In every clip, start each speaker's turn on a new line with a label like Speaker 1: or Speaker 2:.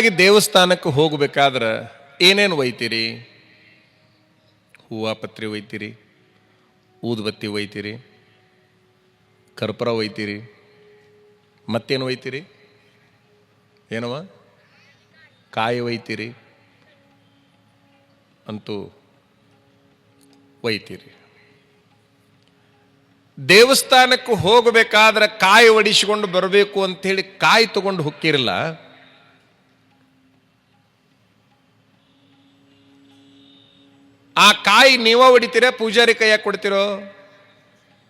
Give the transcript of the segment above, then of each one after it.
Speaker 1: ದೇವಸ್ಥಾನಕ್ಕೆ ಹೋಗಬೇಕಾದ್ರೆ ಏನೇನು ಒಯ್ತೀರಿ? ಹೂವ, ಪತ್ರಿ ಒಯ್ತೀರಿ, ಊದುಬತ್ತಿ ಒಯ್ತೀರಿ, ಕರ್ಪೂರ ಒಯ್ತೀರಿ, ಮತ್ತೇನು ಒಯ್ತೀರಿ? ಏನವ? ಕಾಯಿ ಒಯ್ತೀರಿ ಅಂತೂ ಒಯ್ತೀರಿ. ದೇವಸ್ಥಾನಕ್ಕೆ ಹೋಗಬೇಕಾದ್ರೆ ಕಾಯಿ ಒಡಿಸಿಕೊಂಡು ಬರಬೇಕು ಅಂಥೇಳಿ ಕಾಯಿ ತಗೊಂಡು ಹೊಕ್ಕಿರಲ್ಲ ಕಾಯಿ ನೀವ ಹೊಡಿತೀರ, ಪೂಜಾರಿ ಕೈಯಾಗ ಕೊಡ್ತಿರೋ?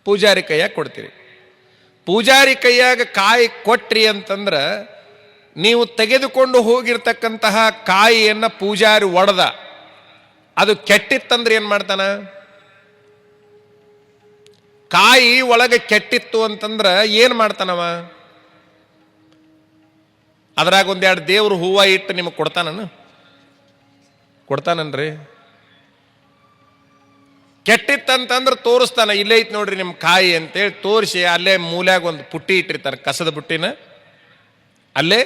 Speaker 1: ಪೂಜಾರಿ ಕೈಯಾಗ ಕೊಡ್ತೀರಿ. ಪೂಜಾರಿ ಕೈಯಾಗ ಕಾಯಿ ಕೊಟ್ರಿ ಅಂತಂದ್ರೆ ನೀವು ತೆಗೆದುಕೊಂಡು ಹೋಗಿರ್ತಕ್ಕಂತಹ ಕಾಯಿಯನ್ನು ಪೂಜಾರಿ ಒಡೆದ. ಅದು ಕೆಟ್ಟಿತ್ತಂದ್ರೆ ಏನು ಮಾಡ್ತಾನ? ಕಾಯಿ ಒಳಗೆ ಕೆಟ್ಟಿತ್ತು ಅಂತಂದ್ರೆ ಏನು ಮಾಡ್ತಾನವ? ಅದ್ರಾಗ ಒಂದೆರಡು ದೇವ್ರ ಹೂವು ಇಟ್ಟು ನಿಮಗೆ ಕೊಡ್ತಾನನು? ಕೊಡ್ತಾನನ್ರಿ. ಕೆಟ್ಟಿತ್ತಂತಂದ್ರೆ ತೋರಿಸ್ತಾನೆ, ಇಲ್ಲೇ ಐತೆ ನೋಡ್ರಿ ನಿಮ್ಮ ಕಾಯಿ ಅಂತೇಳಿ ತೋರಿಸಿ ಅಲ್ಲೇ ಮೂಲ್ಯಾಗ ಒಂದು ಪುಟ್ಟಿ ಇಟ್ಟಿರ್ತಾರೆ, ಕಸದ ಬುಟ್ಟಿನ ಅಲ್ಲೇ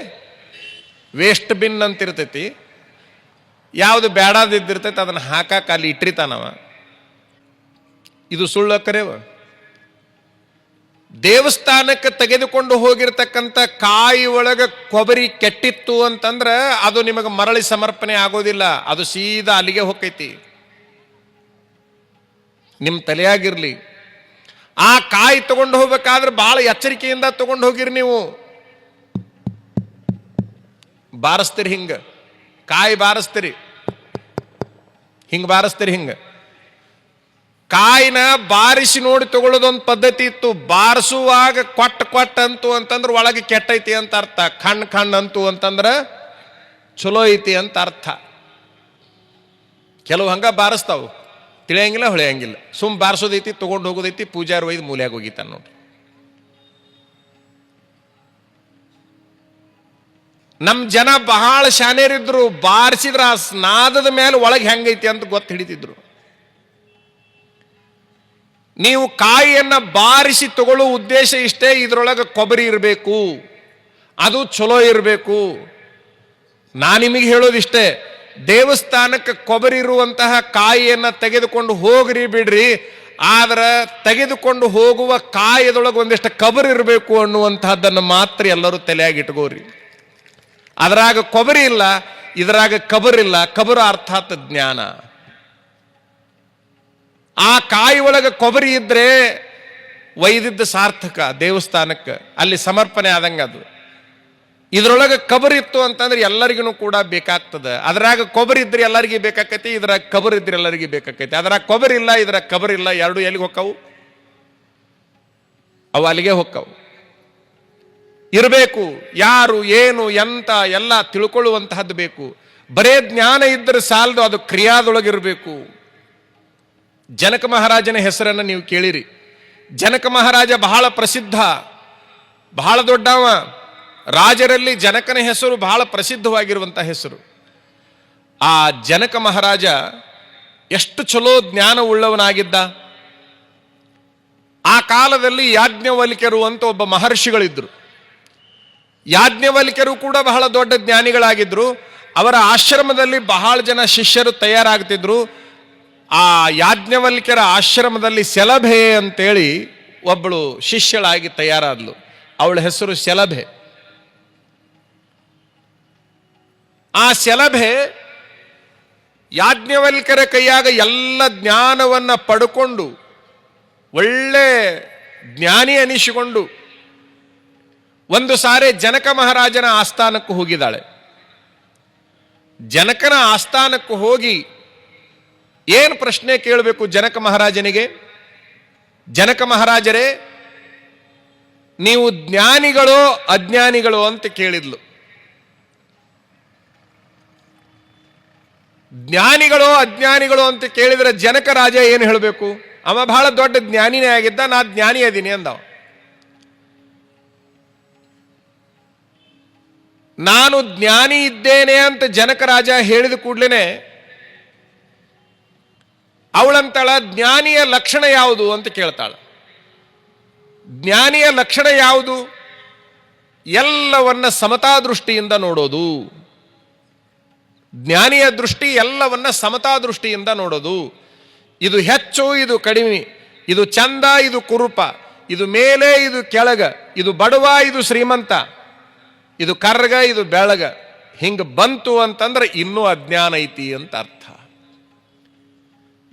Speaker 1: ವೇಸ್ಟ್ ಬಿನ್ ಅಂತ ಇರ್ತೈತಿ ಯಾವುದು ಬೇಡಾದಿದ್ದಿರ್ತೈತೆ ಅದನ್ನು ಹಾಕಾಕ ಅಲ್ಲಿ ಇಟ್ಟಿರ್ತಾನವ ಇದು ಸುಳ್ಳು ಕರೆವ ದೇವಸ್ಥಾನಕ್ಕೆ ತೆಗೆದುಕೊಂಡು ಹೋಗಿರ್ತಕ್ಕಂಥ ಕಾಯಿ ಒಳಗೆ ಕೊಬ್ಬರಿ ಕೆಟ್ಟಿತ್ತು ಅಂತಂದ್ರೆ ಅದು ನಿಮಗೆ ಮರಳಿ ಸಮರ್ಪಣೆ ಆಗೋದಿಲ್ಲ, ಅದು ಸೀದಾ ಅಲ್ಲಿಗೆ ಹೋಗೈತಿ ನಿಮ್ಮ ತಲೆಯಾಗಿರಲಿ. ಆ ಕಾಯಿ ತಗೊಂಡು ಹೋಗ್ಬೇಕಾದ್ರೆ ಬಹಳ ಎಚ್ಚರಿಕೆಯಿಂದ ತಗೊಂಡು ಹೋಗಿರಿ ನೀವು. ಬಾರಿಸ್ತೀರಿ ಹಿಂಗ. ಕಾಯಿ ಬಾರಿಸ್ತೀರಿ. ಹಿಂಗ ಬಾರಿಸ್ತೀರಿ ಹಿಂಗ. ಕಾಯಿನ ಬಾರಿಸಿ ನೋಡಿ ತಗೊಳ್ಳೋದೊಂದು ಪದ್ಧತಿ ಇತ್ತು. ಬಾರಿಸುವಾಗ ಕೊಟ್ಟ ಕೊಟ್ಟ ಅಂತು ಅಂತಂದ್ರೆ ಒಳಗೆ ಕೆಟ್ಟೈತಿ ಅಂತ ಅರ್ಥ. ಕಣ್ ಕಣ್ ಅಂತು ಅಂತಂದ್ರೆ ಚಲೋ ಐತಿ ಅಂತ ಅರ್ಥ. ಕೆಲವು ಹಂಗ ಬಾರಿಸ್ತಾವು. ತಿಳಿಯಂಗಿಲ್ಲ, ಹೊಳೆಯಂಗಿಲ್ಲ. ಸುಮ್ ಬಾರಿಸೋದೈತಿ, ತೊಗೊಂಡು ಹೋಗೋದೈತಿ, ಪೂಜಾರಿ ಒಯ್ದು ಮೂಲೆಯಾಗಿ ಹೋಗಿತಾನೆ ನೋಡ್ರಿ. ನಮ್ಮ ಜನ ಬಹಳ ಶಾನೇರಿದ್ರು ಬಾರಿಸಿದ್ರ ಆ ಸ್ನಾದದ ಮೇಲೆ ಒಳಗೆ ಹೆಂಗೈತಿ ಅಂತ ಗೊತ್ತು ಹಿಡಿತಿದ್ರು. ನೀವು ಕಾಯಿಯನ್ನು ಬಾರಿಸಿ ತಗೊಳ್ಳೋ ಉದ್ದೇಶ ಇಷ್ಟೇ, ಇದ್ರೊಳಗೆ ಕೊಬ್ಬರಿ ಇರಬೇಕು. ಅದು ಚಲೋ ಇರಬೇಕು. ನಾ ನಿಮಗೆ ಹೇಳೋದಿಷ್ಟೇ ದೇವಸ್ಥಾನಕ್ಕೆ ಕೊಬರಿರುವಂತಹ ಕಾಯಿಯನ್ನ ತೆಗೆದುಕೊಂಡು ಹೋಗ್ರಿ ಬಿಡ್ರಿ. ಆದ್ರೆ ತೆಗೆದುಕೊಂಡು ಹೋಗುವ ಕಾಯದೊಳಗೆ ಒಂದಿಷ್ಟು ಕಬರಿರಬೇಕು ಅನ್ನುವಂತಹದ್ದನ್ನು ಮಾತ್ರ ಎಲ್ಲರೂ ತಲೆಯಾಗಿಟ್ಕೋರಿ ಇಟ್ಕೋರಿ. ಕೊಬರಿ ಇಲ್ಲ, ಇದರಾಗ ಕಬರಿಲ್ಲ ಕಬರು ಅರ್ಥಾತ್ ಜ್ಞಾನ. ಆ ಕಾಯಿ ಒಳಗೆ ಕೊಬರಿ ಇದ್ರೆ ಒಯ್ದಿದ್ದ ಸಾರ್ಥಕ ದೇವಸ್ಥಾನಕ್ಕೆ ಅಲ್ಲಿ ಸಮರ್ಪಣೆ ಆದಂಗೆ ಅದು. ಇದ್ರೊಳಗೆ ಕಬರ್ ಇತ್ತು ಅಂತಂದ್ರೆ ಎಲ್ಲರಿಗೂ ಕೂಡ ಬೇಕಾಗ್ತದೆ. ಅದ್ರಾಗ ಕೊಬ್ಬರಿ ಇದ್ರೆ ಎಲ್ಲರಿಗೆ ಬೇಕಾಕೈತಿ, ಇದ್ರಾಗ ಕಬರ್ ಇದ್ರೆ ಎಲ್ಲರಿಗೆ ಬೇಕಾಕೈತಿ. ಅದರ ಕೊಬ್ಬರಿ ಇಲ್ಲ, ಇದ್ರಾಗ ಕಬರ್ ಇಲ್ಲ, ಎರಡು ಎಲ್ಲಿಗೆ ಹೊಕ್ಕವು? ಅವು ಅಲ್ಲಿಗೆ ಹೊಕ್ಕವು. ಇರಬೇಕು, ಯಾರು, ಏನು, ಎಂತ, ಎಲ್ಲ ತಿಳ್ಕೊಳ್ಳುವಂತಹದ್ದು ಬೇಕು. ಬರೇ ಜ್ಞಾನ ಇದ್ದರೆ ಸಾಲದು, ಅದು ಕ್ರಿಯಾದೊಳಗಿರಬೇಕು ಜನಕ ಮಹಾರಾಜನ ಹೆಸರನ್ನು ನೀವು ಕೇಳಿರಿ. ಜನಕ ಮಹಾರಾಜ ಬಹಳ ಪ್ರಸಿದ್ಧ. ಬಹಳ ದೊಡ್ಡವ. ರಾಜರಲ್ಲಿ ಜನಕನ ಹೆಸರು ಬಹಳ ಪ್ರಸಿದ್ಧವಾಗಿರುವಂಥ ಹೆಸರು. ಆ ಜನಕ ಮಹಾರಾಜ ಎಷ್ಟು ಚಲೋ ಜ್ಞಾನ ಉಳ್ಳವನಾಗಿದ್ದ ಆ ಕಾಲದಲ್ಲಿ ಯಾಜ್ಞವಲ್ಕ್ಯರು ಅಂತ ಒಬ್ಬ ಮಹರ್ಷಿಗಳಿದ್ರು. ಯಾಜ್ಞವಲ್ಕ್ಯರು ಕೂಡ ಬಹಳ ದೊಡ್ಡ ಜ್ಞಾನಿಗಳಾಗಿದ್ದರು ಅವರ ಆಶ್ರಮದಲ್ಲಿ ಬಹಳ ಜನ ಶಿಷ್ಯರು ತಯಾರಾಗ್ತಿದ್ರು. ಆ ಯಾಜ್ಞವಲ್ಕ್ಯರ ಆಶ್ರಮದಲ್ಲಿ ಸೆಲಭೆ ಅಂತೇಳಿ ಒಬ್ಬಳು ಶಿಷ್ಯಳಾಗಿ ತಯಾರಾದ್ಲು. ಅವಳ ಹೆಸರು ಸೆಲಭೆ. ಆ ಸೆಲಭೆ ಯಾಜ್ಞವಲ್ಕರ ಕೈಯಾಗ ಎಲ್ಲ ಜ್ಞಾನವನ್ನ ಪಡ್ಕೊಂಡು ಒಳ್ಳೆ ಜ್ಞಾನಿ ಅನಿಸಿಕೊಂಡು ಒಂದು ಸಾರಿ ಜನಕ ಮಹಾರಾಜನ ಆಸ್ಥಾನಕ್ಕೂ ಹೋಗಿದ್ದಾಳೆ. ಜನಕನ ಆಸ್ಥಾನಕ್ಕೂ ಹೋಗಿ ಏನು ಪ್ರಶ್ನೆ ಕೇಳಬೇಕು ಜನಕ ಮಹಾರಾಜನಿಗೆ? ಜನಕ ಮಹಾರಾಜರೇ, ನೀವು ಜ್ಞಾನಿಗಳೋ ಅಜ್ಞಾನಿಗಳೋ ಅಂತ ಕೇಳಿದ್ಲು. ಜ್ಞಾನಿಗಳೋ ಅಜ್ಞಾನಿಗಳು ಅಂತ ಕೇಳಿದ್ರೆ ಜನಕ ರಾಜ ಏನು ಹೇಳಬೇಕು? ಅವ ಬಹಳ ದೊಡ್ಡ ಜ್ಞಾನಿನೇ ಆಗಿದ್ದ, ನಾ ಜ್ಞಾನಿ ಅದೀನಿ ಅಂದವ. ನಾನು ಜ್ಞಾನಿ ಇದ್ದೇನೆ ಅಂತ ಜನಕ ರಾಜ ಹೇಳಿದ ಕೂಡ್ಲೇನೆ, ಅವಳಂತಾಳ ಜ್ಞಾನಿಯ ಲಕ್ಷಣ ಯಾವುದು ಅಂತ ಕೇಳ್ತಾಳ. ಜ್ಞಾನಿಯ ಲಕ್ಷಣ ಯಾವುದು? ಎಲ್ಲವನ್ನ ಸಮತಾ ದೃಷ್ಟಿಯಿಂದ ನೋಡೋದು. ಜ್ಞಾನಿಯ ದೃಷ್ಟಿ ಎಲ್ಲವನ್ನ ಸಮತಾ ದೃಷ್ಟಿಯಿಂದ ನೋಡೋದು. ಇದು ಹೆಚ್ಚು, ಇದು ಕಡಿಮೆ. ಇದು ಚಂದ, ಇದು ಕುರುಪ. ಇದು ಮೇಲೆ, ಇದು ಕೆಳಗ. ಇದು ಬಡವ, ಇದು ಶ್ರೀಮಂತ. ಇದು ಕರ್ಗ, ಇದು ಬೆಳಗ. ಹಿಂಗ ಬಂತು ಅಂತಂದ್ರೆ ಇನ್ನೂ ಅಜ್ಞಾನ ಐತಿ ಅಂತ ಅರ್ಥ.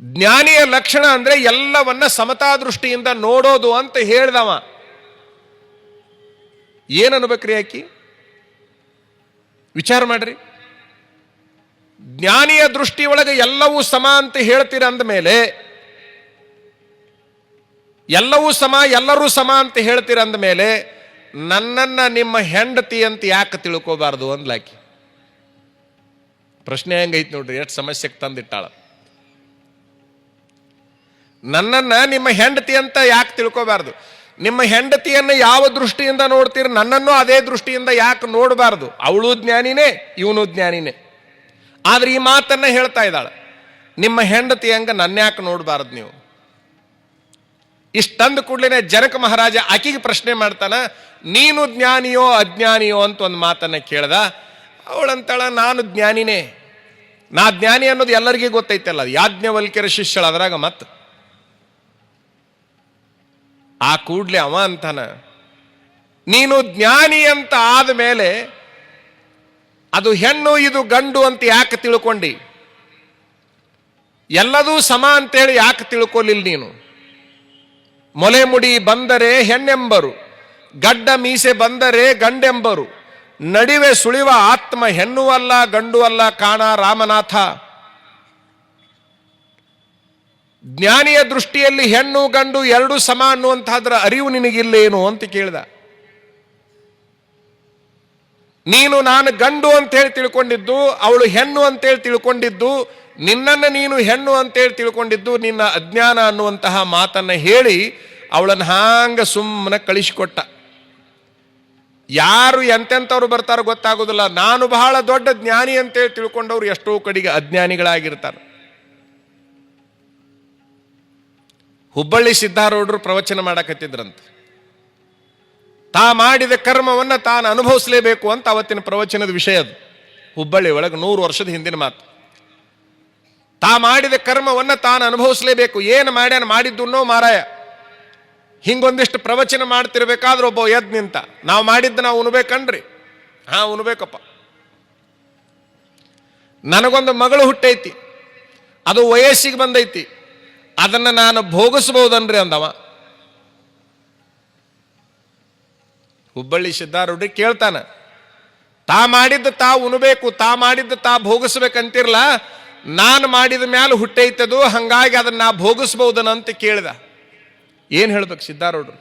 Speaker 1: ಜ್ಞಾನಿಯ ಲಕ್ಷಣ ಅಂದ್ರೆ ಎಲ್ಲವನ್ನ ಸಮತಾ ದೃಷ್ಟಿಯಿಂದ ನೋಡೋದು ಅಂತ ಹೇಳ್ದವ. ಏನನ್ಬೇಕ್ರಿ ಆಕಿ? ವಿಚಾರ ಮಾಡ್ರಿ. ಜ್ಞಾನಿಯ ದೃಷ್ಟಿಯೊಳಗೆ ಎಲ್ಲವೂ ಸಮ ಅಂತ ಹೇಳ್ತೀರ ಅಂದಮೇಲೆ, ಎಲ್ಲವೂ ಸಮ, ಎಲ್ಲರೂ ಸಮ ಅಂತ ಹೇಳ್ತೀರ ಅಂದಮೇಲೆ, ನನ್ನನ್ನು ನಿಮ್ಮ ಹೆಂಡತಿ ಅಂತ ಯಾಕೆ ತಿಳ್ಕೋಬಾರ್ದು ಅಂದ್ಲಾಕಿ? ಪ್ರಶ್ನೆ ಹೆಂಗೈತೆ ನೋಡ್ರಿ, ಎಷ್ಟು ಸಮಸ್ಯೆಗೆ ತಂದಿಟ್ಟಾಳ? ನನ್ನನ್ನ ನಿಮ್ಮ ಹೆಂಡತಿ ಅಂತ ಯಾಕೆ ತಿಳ್ಕೋಬಾರ್ದು? ನಿಮ್ಮ ಹೆಂಡತಿಯನ್ನು ಯಾವ ದೃಷ್ಟಿಯಿಂದ ನೋಡ್ತೀರಿ, ನನ್ನನ್ನು ಅದೇ ದೃಷ್ಟಿಯಿಂದ ಯಾಕೆ ನೋಡಬಾರ್ದು? ಅವಳು ಜ್ಞಾನಿನೇ, ಇವನು ಜ್ಞಾನಿನೇ. ಆದ್ರೆ ಈ ಮಾತನ್ನ ಹೇಳ್ತಾ ಇದ್ದಾಳೆ. ನಿಮ್ಮ ಹೆಂಡತಿ ಹಂಗ ನನ್ನ ಯಾಕೆ ನೋಡಬಾರ್ದು ನೀವು? ಇಷ್ಟಂದ ಕೂಡಲೇ ಜನಕ ಮಹಾರಾಜ ಆಕಿಗೆ ಪ್ರಶ್ನೆ ಮಾಡ್ತಾನ, ನೀನು ಜ್ಞಾನಿಯೋ ಅಜ್ಞಾನಿಯೋ? ಅಂತ ಒಂದು ಮಾತನ್ನ ಕೇಳ್ದ. ಅವಳಂತಾಳ, ನಾನು ಜ್ಞಾನಿನೇ. ನಾ ಜ್ಞಾನಿ ಅನ್ನೋದು ಎಲ್ಲರಿಗೂ ಗೊತ್ತೈತಲ್ಲ ಯಾಜ್ಞವಲ್ಕ್ಯರ ಶಿಷ್ಯಳ ಅದ್ರಾಗ ಮತ್ತು ಆ ಕೂಡ್ಲೆ ಅವ ಅಂತಾನ, ನೀನು ಜ್ಞಾನಿ ಅಂತ ಆದಮೇಲೆ ಅದು ಹೆಣ್ಣು, ಇದು ಗಂಡು ಅಂತ ಯಾಕೆ ತಿಳ್ಕೊಂಡಿ? ಎಲ್ಲದೂ ಸಮ ಅಂತೇಳಿ ಯಾಕೆ ತಿಳ್ಕೊಲಿಲ್ಲ ನೀನು? ಮೊಲೆ ಮುಡಿ ಬಂದರೆ ಹೆಣ್ಣೆಂಬರು, ಗಡ್ಡ ಮೀಸೆ ಬಂದರೆ ಗಂಡೆಂಬರು, ನಡಿವೆ ಸುಳಿವ ಆತ್ಮ ಹೆಣ್ಣು ಅಲ್ಲ, ಗಂಡು ಅಲ್ಲ ಕಾಣ ರಾಮನಾಥ. ಜ್ಞಾನಿಯ ದೃಷ್ಟಿಯಲ್ಲಿ ಹೆಣ್ಣು, ಗಂಡು ಎರಡು ಸಮ ಅನ್ನುವಂತಹದ್ರ ಅರಿವು ನಿನಗಿಲ್ಲೇನು ಅಂತ ಕೇಳ್ದ. ನೀನು ನಾನು ಗಂಡು ಅಂತೇಳಿ ತಿಳ್ಕೊಂಡಿದ್ದು, ಅವಳು ಹೆಣ್ಣು ಅಂತೇಳಿ ತಿಳ್ಕೊಂಡಿದ್ದು, ನಿನ್ನನ್ನು ನೀನು ಹೆಣ್ಣು ಅಂತೇಳಿ ತಿಳ್ಕೊಂಡಿದ್ದು, ನಿನ್ನ ಅಜ್ಞಾನ ಅನ್ನುವಂತಹ ಮಾತನ್ನು ಹೇಳಿ ಅವಳನ್ನು ಹಾಂಗ ಸುಮ್ಮನೆ ಕಳಿಸಿಕೊಟ್ಟ. ಯಾರು ಎಂತೆಂಥವ್ರು ಬರ್ತಾರೋ ಗೊತ್ತಾಗೋದಿಲ್ಲ. ನಾನು ಬಹಳ ದೊಡ್ಡ ಜ್ಞಾನಿ ಅಂತೇಳಿ ತಿಳ್ಕೊಂಡವ್ರು ಎಷ್ಟೋ ಕಡೆಗೆ ಅಜ್ಞಾನಿಗಳಾಗಿರ್ತಾರೆ. ಹುಬ್ಬಳ್ಳಿ ಸಿದ್ಧಾರೂಢರು ಪ್ರವಚನ ಮಾಡಕತ್ತಿದ್ರಂತೆ. ತಾ ಮಾಡಿದ ಕರ್ಮವನ್ನ ತಾನು ಅನುಭವಿಸಲೇಬೇಕು ಅಂತ ಅವತ್ತಿನ ಪ್ರವಚನದ ವಿಷಯ ಅದು. ಹುಬ್ಬಳ್ಳಿ ಒಳಗೆ ನೂರು ವರ್ಷದ ಹಿಂದಿನ ಮಾತು. ತಾ ಮಾಡಿದ ಕರ್ಮವನ್ನ ತಾನು ಅನುಭವಿಸಲೇಬೇಕು. ಏನು ಮಾಡ್ಯಾನ ಮಾಡಿದ್ದುನ್ನೋ ಮಾರಾಯ. ಹಿಂಗೊಂದಿಷ್ಟು ಪ್ರವಚನ ಮಾಡ್ತಿರ್ಬೇಕಾದ್ರೆ ಒಬ್ಬ ಎದ್ ನಿಂತ. ನಾವು ಮಾಡಿದ್ದು ನಾವು ಉಣ್ಬೇಕನ್ರಿ. ಹಾ, ಉಣ್ಬೇಕಪ್ಪ. ನನಗೊಂದು ಮಗಳು ಹುಟ್ಟೈತಿ. ಅದು ವಯಸ್ಸಿಗೆ ಬಂದೈತಿ. ಅದನ್ನು ನಾನು ಭೋಗಿಸ್ಬೋದನ್ರಿ ಅಂದವ. ಹುಬ್ಬಳ್ಳಿ ಸಿದ್ಧಾರೂಢಿ ಕೇಳ್ತಾನೆ, ತಾ ಮಾಡಿದ್ದು ತಾ ಉಣಬೇಕು, ತಾ ಮಾಡಿದ್ದು ತಾ ಭೋಗಿಸ್ಬೇಕಂತಿರ್ಲ? ನಾನು ಮಾಡಿದ ಮ್ಯಾಲ ಹುಟ್ಟೈತದು, ಹಂಗಾಗಿ ಅದನ್ನ ನಾ ಭೋಗಿಸ್ಬಹುದನ ಅಂತ ಕೇಳಿದ. ಏನು ಹೇಳ್ಬೇಕು ಸಿದ್ಧಾರೂಢರು?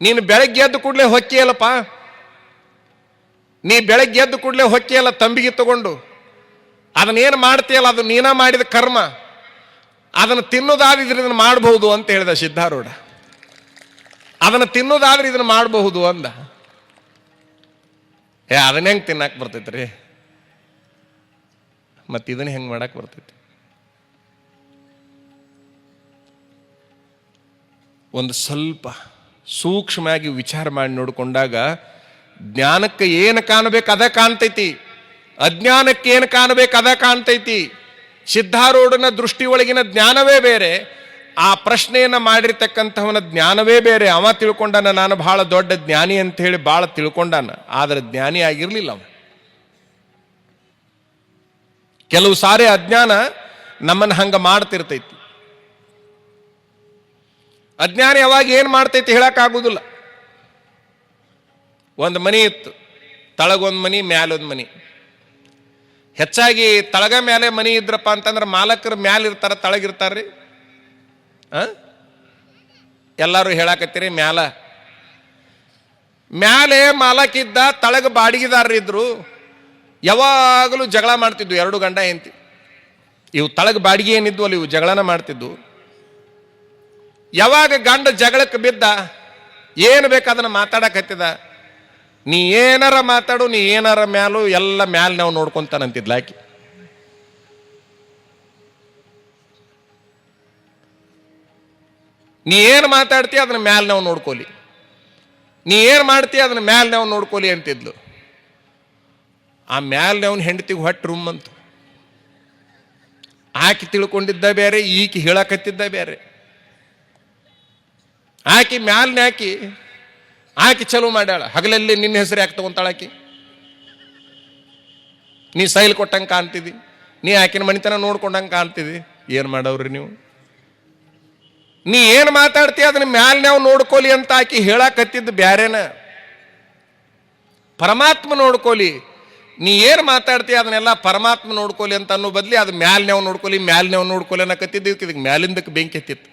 Speaker 1: ನೀನು ಬೆಳಗ್ಗೆ ಎದ್ದು ಕೂಡಲೇ ಹೊಕ್ಕಿಯಲ್ಲಪ್ಪ ನೀ ಬೆಳಗ್ಗೆ ಎದ್ದು ಕೂಡಲೇ ಹೊಕ್ಕಿಯಲ್ಲ ತಂಬಿಗೆ ತಗೊಂಡು. ಅದನ್ನೇನು ಮಾಡ್ತೀಯಲ್ಲ, ಅದು ನೀನ ಮಾಡಿದ ಕರ್ಮ. ಅದನ್ನು ತಿನ್ನೋದಾದ್ರೆ ಇದನ್ನ ಮಾಡಬಹುದು ಅಂತ ಹೇಳಿದ ಸಿದ್ಧಾರೂಢ. ಅದನ್ನು ತಿನ್ನೋದಾದ್ರೆ ಇದನ್ನು ಮಾಡಬಹುದು ಅಂದ. ಏ, ಅದನ್ನ ಹೆಂಗೆ ತಿನ್ನಕ್ಕೆ ಬರ್ತೈತ್ರಿ? ಮತ್ತೆ ಇದನ್ನ ಹೆಂಗೆ ಮಾಡಕ್ಕೆ ಬರ್ತೈತಿ? ಒಂದು ಸ್ವಲ್ಪ ಸೂಕ್ಷ್ಮವಾಗಿ ವಿಚಾರ ಮಾಡಿ ನೋಡಿಕೊಂಡಾಗ ಜ್ಞಾನಕ್ಕೆ ಏನು ಕಾಣಬೇಕು ಅದ ಕಾಣ್ತೈತಿ. ಅಜ್ಞಾನಕ್ಕೆ ಏನು ಕಾಣಬೇಕು ಅದ ಕಾಣ್ತೈತಿ. ಸಿದ್ಧಾರೂಢನ ದೃಷ್ಟಿಯೊಳಗಿನ ಜ್ಞಾನವೇ ಬೇರೆ. ಆ ಪ್ರಶ್ನೆಯನ್ನು ಮಾಡಿರ್ತಕ್ಕಂಥವನ ಜ್ಞಾನವೇ ಬೇರೆ. ಅವ ತಿಳ್ಕೊಂಡಾನ, ನಾನು ಬಹಳ ದೊಡ್ಡ ಜ್ಞಾನಿ ಅಂತ ಹೇಳಿ ಬಹಳ ತಿಳ್ಕೊಂಡಾನ. ಆದರೆ ಜ್ಞಾನಿ ಆಗಿರಲಿಲ್ಲ ಅವ. ಕೆಲವು ಸಾರಿ ಅಜ್ಞಾನ ನಮ್ಮನ್ನು ಹಂಗ ಮಾಡ್ತಿರ್ತೈತಿ. ಅಜ್ಞಾನ ಯಾವಾಗ ಏನು ಮಾಡ್ತೈತಿ ಹೇಳಕ್ಕಾಗುದಿಲ್ಲ. ಒಂದು ಮನಿ ಇತ್ತು. ತಳಗೊಂದು ಮನಿ, ಮ್ಯಾಲೊಂದು ಮನಿ. ಹೆಚ್ಚಾಗಿ ತಳಗ ಮೇಲೆ ಮನಿ ಇದ್ರಪ್ಪ ಅಂತಂದ್ರೆ ಮಾಲಕರು ಮ್ಯಾಲೆ ಇರ್ತಾರ ತಳಗಿರ್ತಾರ್ರಿ ಎಲ್ಲರೂ ಹೇಳಾಕತ್ತೀರಿ, ಮ್ಯಾಲ. ಮ್ಯಾಲೆ ಮಾಲಕಿದ್ದ ತಳಗ ಬಾಡಿಗೆದಾರರಿದ್ರು ಯಾವಾಗಲೂ ಜಗಳ ಮಾಡ್ತಿದ್ವು, ಎರಡು ಗಂಡ ಹೆಂತಿ ಇವು ತಳಗ ಬಾಡಿಗೆ ಏನಿದ್ವು ಅಲ್ಲಿ ಇವು ಜಗಳನ ಮಾಡ್ತಿದ್ವು. ಯಾವಾಗ ಗಂಡ ಜಗಳಕ್ಕೆ ಬಿದ್ದ, ಏನು ಬೇಕು ಅದನ್ನ ಮಾತಾಡಕತ್ತಿದ. ನೀ ಏನಾರ ಮಾತಾಡು, ನೀ ಏನಾರ ಮ್ಯಾಲು, ಎಲ್ಲ ಮ್ಯಾಲ ನಾವು ನೋಡ್ಕೊಂತಾನಂತಿದ್ಲ ನೀ ಏನು ಮಾತಾಡ್ತಿ ಅದನ್ನ ಮ್ಯಾಲ ನಾವು ನೋಡ್ಕೊಲಿ. ನೀ ಏನು ಮಾಡ್ತಿ ಅದನ್ನ ಮ್ಯಾಲ ನಾವು ನೋಡ್ಕೊಲಿ ಅಂತಿದ್ಲು. ಆ ಮ್ಯಾಲೆ ಅವನ ಹೆಂಡತಿಗೆ ಹೊಟ್ಟೆ ರೂಮ್ ಅಂತು. ಆಕೆ ತಿಳ್ಕೊಂಡಿದ್ದ ಬೇರೆ ಈಕೆ ಹೇಳಕತ್ತಿದ್ದ ಬೇರೆ ಆಕೆ ಮ್ಯಾಲ್ನ ಹಾಕಿ ಆಕೆ ಚಲೋ ಮಾಡ್ಯಾಳ. ಹಗಲಲ್ಲಿ ನಿನ್ನ ಹೆಸರು ಯಾಕೆ ತಗೊಂತಾಳಾಕಿ ನೀ ಸೈಲ್ ಕೊಟ್ಟಂಗೆ ಕಾಣ್ತಿದ್ದಿ ನೀ ಆಕಿನ ಮನಿತನ ನೋಡ್ಕೊಂಡಂಗೆ ಕಾಣ್ತಿದ್ದಿ ಏನು ಮಾಡವ್ರಿ ನೀವು? ನೀ ಏನು ಮಾತಾಡ್ತೀಯ ಅದನ್ನ ಮ್ಯಾಲೆ ನಾವು ನೋಡ್ಕೋಲಿ ಅಂತ ಆಕಿ ಹೇಳಕತ್ತಿದ್ದು ಬ್ಯಾರೇನ? ಪರಮಾತ್ಮ ನೋಡ್ಕೊಲಿ. ನೀ ಏನು ಮಾತಾಡ್ತೀಯ ಅದನ್ನೆಲ್ಲ ಪರಮಾತ್ಮ ನೋಡ್ಕೊಲಿ ಅಂತ ಅನ್ನೋ ಬದ್ಲಿ ಅದು ಮ್ಯಾಲೆ ನಾವು ನೋಡ್ಕೊಲಿ ಮ್ಯಾಲೆ ನಾವು ನೋಡ್ಕೊಲಿ ಅನ್ನಕತ್ತಿದ್ದು ಇದಕ್ಕೆ ಮ್ಯಾಲಿಂದಕ್ಕೆ ಬೆಂಕಿ ಹತ್ತಿತ್ತು.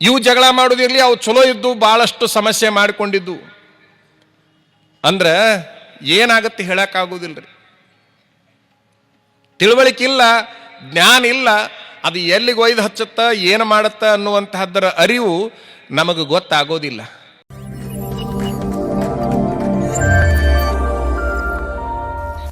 Speaker 1: ಇವು ಜಗಳ ಮಾಡೋದಿರಲಿ, ಅವು ಚಲೋ ಇದ್ದು ಭಾಳಷ್ಟು ಸಮಸ್ಯೆ ಮಾಡಿಕೊಂಡಿದ್ದು. ಅಂದ್ರೆ ಏನಾಗತ್ತೆ ಹೇಳಕ್ಕಾಗೋದಿಲ್ರಿ ತಿಳುವಳಿಕೆ ಇಲ್ಲ ಜ್ಞಾನ ಇಲ್ಲ ಅದು ಎಲ್ಲಿಗೆ ಒಯ್ದು ಹಚ್ಚುತ್ತ ಏನು ಮಾಡುತ್ತ ಅನ್ನುವಂತಹದ್ದರ ಅರಿವು ನಮಗೆ ಗೊತ್ತಾಗೋದಿಲ್ಲ.